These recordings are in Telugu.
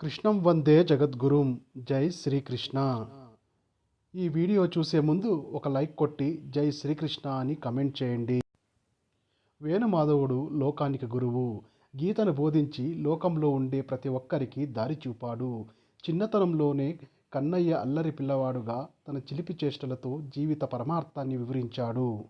కృష్ణం వందే జగద్గురుం. జై శ్రీకృష్ణ. ఈ వీడియో చూసే ముందు ఒక లైక్ కొట్టి జై శ్రీకృష్ణ అని కమెంట్ చేయండి. వేణుమాధవుడు లోకానికి గురువు. గీతను బోధించి లోకంలో ఉండే ప్రతి ఒక్కరికి దారి చూపాడు. చిన్నతనంలోనే కన్నయ్య అల్లరి పిల్లవాడుగా తన చిలిపి చేష్టలతో జీవిత పరమార్థాన్ని వివరించాడు.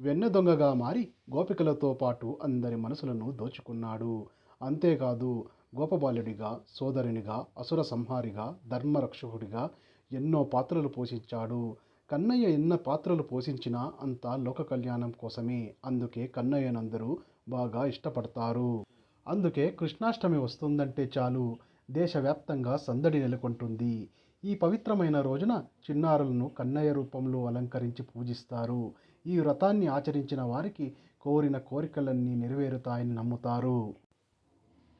వెన్న దొంగగా మారి గోపికలతో పాటు అందరి మనసులను దోచుకున్నాడు. అంతేకాదు గోపబాలుడిగా సోదరునిగా అసుర సంహారిగా ధర్మరక్షకుడిగా ఎన్నో పాత్రలు పోషించాడు. కన్నయ్య ఎన్న పాత్రలు పోషించినా అంతా లోక కళ్యాణం కోసమే. అందుకే కన్నయ్యనందరూ బాగా ఇష్టపడతారు. అందుకే కృష్ణాష్టమి వస్తుందంటే చాలు. దేశవ్యాప్తంగా సందడి నెలకొంటుంది. ఈ పవిత్రమైన రోజున చిన్నారులను కన్నయ్య రూపంలో అలంకరించి పూజిస్తారు. ఈ వ్రతాన్ని ఆచరించిన వారికి కోరిన కోరికలన్నీ నెరవేరుతాయని నమ్ముతారు.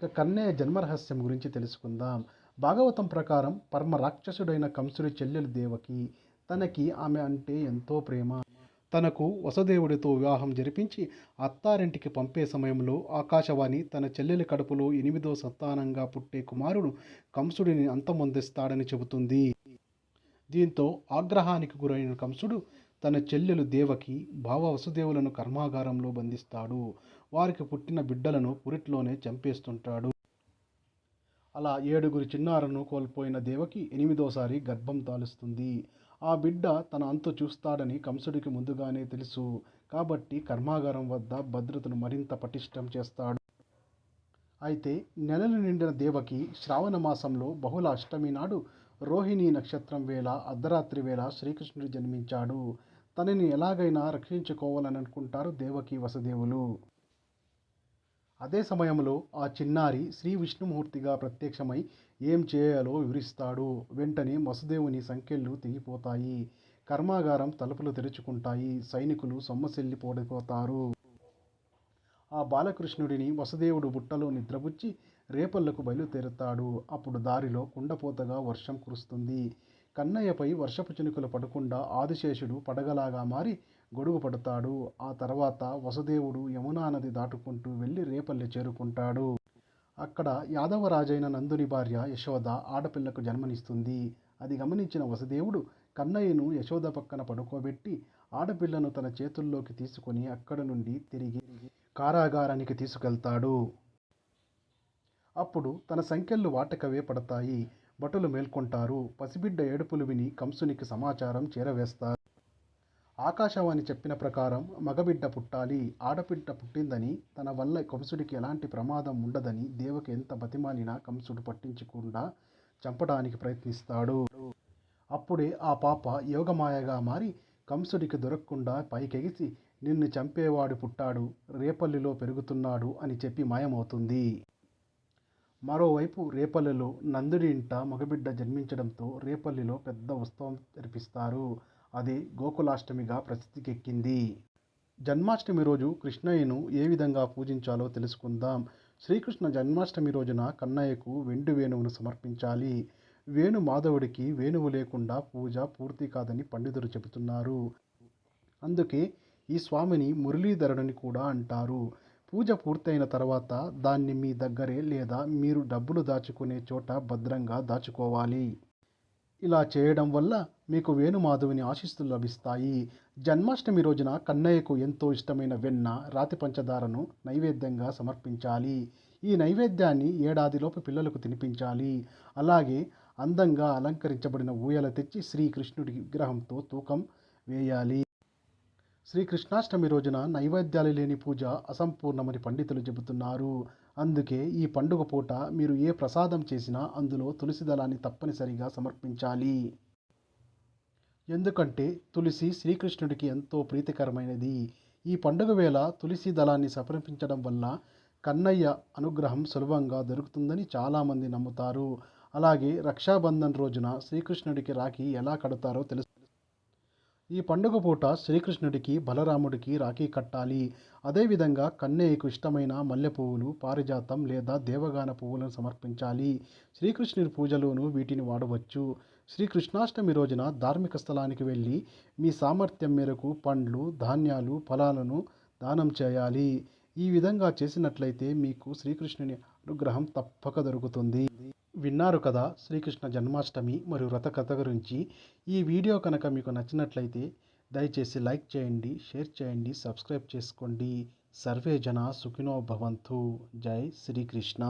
ఇక కన్నయ్య జన్మరహస్యం గురించి తెలుసుకుందాం. భాగవతం ప్రకారం పరమ రాక్షసుడైన కంసుడి చెల్లెలు దేవకి తనకి ఆమె అంటే ఎంతో ప్రేమ. తనకు వసుదేవుడితో వివాహం జరిపించి అత్తారింటికి పంపే సమయంలో ఆకాశవాణి తన చెల్లెలి కడుపులో ఎనిమిదో సంతానంగా పుట్టే కుమారుడు కంసుడిని అంతమొందిస్తాడని చెబుతుంది. దీంతో ఆగ్రహానికి గురైన కంసుడు తన చెల్లెలు దేవకి భావ వసుదేవులను కర్మాగారంలో బంధిస్తాడు. వారికి పుట్టిన బిడ్డలను పురిట్లోనే చంపేస్తుంటాడు. అలా ఏడుగురి చిన్నారను కోల్పోయిన దేవకి ఎనిమిదోసారి గర్భం తాలుస్తుంది. ఆ బిడ్డ తన అంతు చూస్తాడని కంసుడికి ముందుగానే తెలుసు. కాబట్టి కర్మాగారం వద్ద భద్రతను మరింత పటిష్టం చేస్తాడు. అయితే నెలలు నిండిన దేవకి శ్రావణ మాసంలో బహుళ అష్టమి నాడు రోహిణి నక్షత్రం వేళ అర్ధరాత్రి వేళ శ్రీకృష్ణుడు జన్మించాడు. తనని ఎలాగైనా రక్షించుకోవాలని అనుకుంటారు దేవకి వసుదేవులు. అదే సమయంలో ఆ చిన్నారి శ్రీ విష్ణుమూర్తిగా ప్రత్యక్షమై ఏం చేయాలో వివరిస్తాడు. వెంటనే వసుదేవుని సంఖ్యలు తెగిపోతాయి. కర్మాగారం తలుపులు తెరుచుకుంటాయి. సైనికులు సొమ్మసిల్లి పోడిపోతారు ఆ బాలకృష్ణుడిని వసుదేవుడు బుట్టలో నిద్రపుచ్చి రేపళ్ళకు బయలుదేరుతాడు. అప్పుడు దారిలో కుండపోతగా వర్షం కురుస్తుంది. కన్నయ్యపై వర్షపు చినుకులు పడకుండా ఆదిశేషుడు పడగలాగా మారి గొడుగు పడతాడు. ఆ తర్వాత వసుదేవుడు యమునా నది దాటుకుంటూ వెళ్ళి రేపల్లె చేరుకుంటాడు. అక్కడ యాదవరాజైన నందుని భార్య యశోద ఆడపిల్లకు జన్మనిస్తుంది. అది గమనించిన వసుదేవుడు కన్నయ్యను యశోద పక్కన పడుకోబెట్టి ఆడపిల్లను తన చేతుల్లోకి తీసుకొని అక్కడ నుండి తిరిగి కారాగారానికి తీసుకెళ్తాడు. అప్పుడు తన సంఖ్యలు వాటకవే పడతాయి. భటులు మేల్కొంటారు. పసిబిడ్డ ఏడుపులు విని కంసునికి సమాచారం చేరవేస్తారు. ఆకాశవాణి చెప్పిన ప్రకారం మగబిడ్డ పుట్టాలి. ఆడబిడ్డ పుట్టిందని తన వల్ల కంసుడికి ఎలాంటి ప్రమాదం ఉండదని దేవకి ఎంత బతిమాలినా కంసుడు పట్టించకుండా చంపడానికి ప్రయత్నిస్తాడు. అప్పుడే ఆ పాప యోగమాయగా మారి కంసుడికి దొరకకుండా పైకెగిసి నిన్ను చంపేవాడు పుట్టాడు. రేపల్లిలో పెరుగుతున్నాడు అని చెప్పి మాయమవుతుంది. మరోవైపు రేపల్లెలో నందుడి ఇంట మగబిడ్డ జన్మించడంతో రేపల్లిలో పెద్ద ఉత్సవం జరిపిస్తారు అది గోకులాష్టమిగా ప్రసిద్ధికెక్కింది. జన్మాష్టమి రోజు కృష్ణయ్యను ఏ విధంగా పూజించాలో తెలుసుకుందాం. శ్రీకృష్ణ జన్మాష్టమి రోజున కన్నయ్యకు వెండి వేణువును సమర్పించాలి. వేణు మాధవుడికి వేణువు లేకుండా పూజ పూర్తి కాదని పండితులు చెబుతున్నారు. అందుకే ఈ స్వామిని మురళీధరుడని కూడా అంటారు. పూజ పూర్తయిన తర్వాత దాన్ని మీ దగ్గరే లేదా మీరు డబ్బులు దాచుకునే చోట భద్రంగా దాచుకోవాలి. ఇలా చేయడం వల్ల మీకు వేణుమాధవుని ఆశీస్సులు లభిస్తాయి. జన్మాష్టమి రోజున కన్నయ్యకు ఎంతో ఇష్టమైన వెన్న రాతి పంచదారను నైవేద్యంగా సమర్పించాలి. ఈ నైవేద్యాన్ని ఏడాదిలోపు పిల్లలకు తినిపించాలి. అలాగే అందంగా అలంకరించబడిన ఊయల తెచ్చి శ్రీకృష్ణుడి విగ్రహంతో తూకం వేయాలి. శ్రీకృష్ణాష్టమి రోజున నైవేద్యాలు లేని పూజ అసంపూర్ణమని పండితులు చెబుతున్నారు. అందుకే ఈ పండుగ పూట మీరు ఏ ప్రసాదం చేసినా అందులో తులసి దళాన్ని తప్పనిసరిగా సమర్పించాలి. ఎందుకంటే తులసి శ్రీకృష్ణుడికి ఎంతో ప్రీతికరమైనది. ఈ పండుగ వేళ తులసి దళాన్ని సమర్పించడం వల్ల కన్నయ్య అనుగ్రహం సులభంగా దొరుకుతుందని చాలామంది నమ్ముతారు. అలాగే రక్షాబంధన్ రోజున శ్రీకృష్ణుడికి రాఖీ ఎలా కడతారో తెలుసు. ఈ పండుగ పూట శ్రీకృష్ణుడికి బలరాముడికి రాఖీ కట్టాలి. అదేవిధంగా కన్నయ్యకు ఇష్టమైన మల్లె పువ్వులు పారిజాతం లేదా దేవగాన పువ్వులను సమర్పించాలి. శ్రీకృష్ణుడి పూజలోనూ వీటిని వాడవచ్చు. శ్రీకృష్ణాష్టమి రోజున ధార్మిక స్థలానికి వెళ్ళి మీ సామర్థ్యం మేరకు పండ్లు ధాన్యాలు ఫలాలను దానం చేయాలి. ఈ విధంగా చేసినట్లయితే మీకు శ్రీకృష్ణుని అనుగ్రహం తప్పక దొరుకుతుంది. విన్నారు కదా శ్రీకృష్ణ జన్మాష్టమి మరియు వ్రత కథ గురించి. ఈ వీడియో కనుక మీకు నచ్చినట్లయితే దయచేసి లైక్ చేయండి షేర్ చేయండి సబ్స్క్రైబ్ చేసుకోండి. సర్వే జన సుఖినో భవంతు. జై శ్రీకృష్ణ.